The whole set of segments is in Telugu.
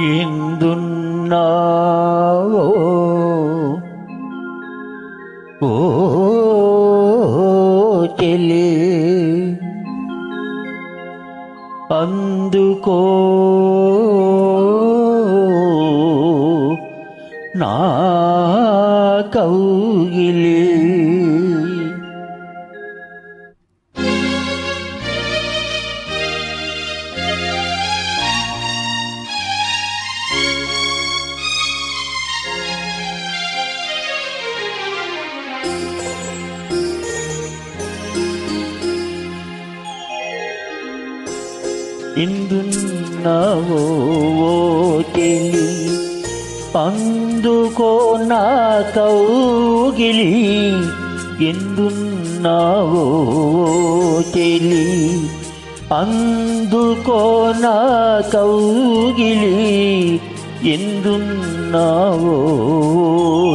ఎందున్నావో ఓ చెలి అందుకో నా కౌ ఇందున్నావో ఓ అందుకో నా కౌగిలి ఎందున్నావో ఓ అందుకో నా కౌగిలి ఎందున్నావో ఓ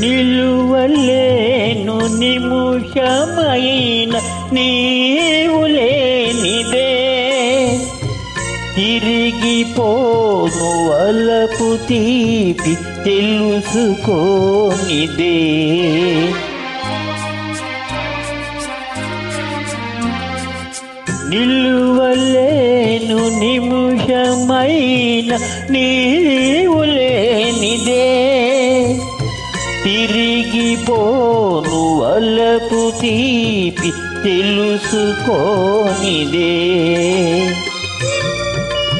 నిలువలేను నిముషమైన నీవు లేనిదే. తిరిగిపోను అలపు తీపి తెలుసుకోనిదే. నిలువలేను నిముషమైన నీవులే తిరిగిపోను అలపు తీపి తెలుసుకోనిదే.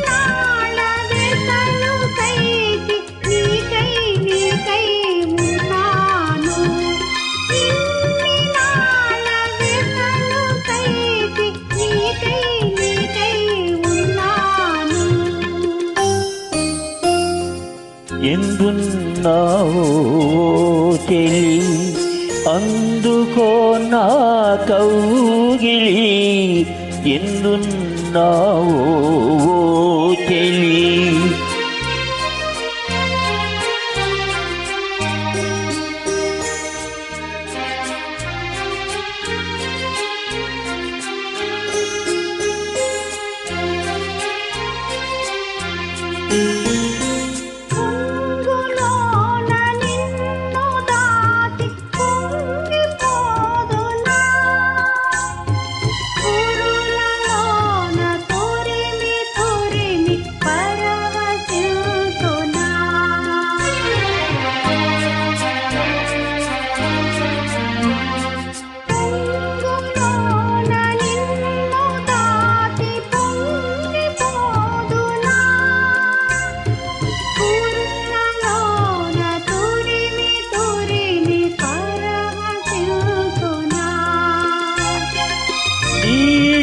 నాళవెసలు ఉన్నావు తెలి అందుకో నా కౌగిలి ఎందున్నావో?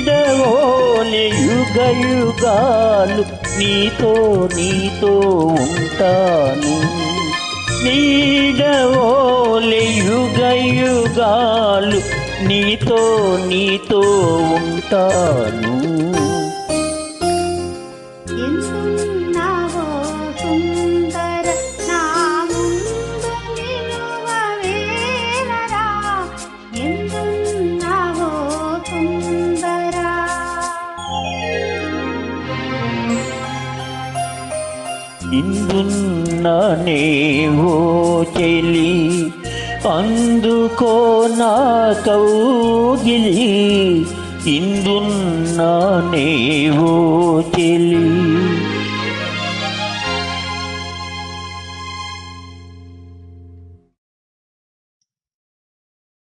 నీడవోని యుగ యుగాలు నీతో నీతో ఉంటాను. నీడవోలి యుగ యుగాలు నీతో నీతో ఉంటాను. ఇందున్న నీవో చెలి అందుకో నా కౌగిలి ఇందున్న నీవో చెలి.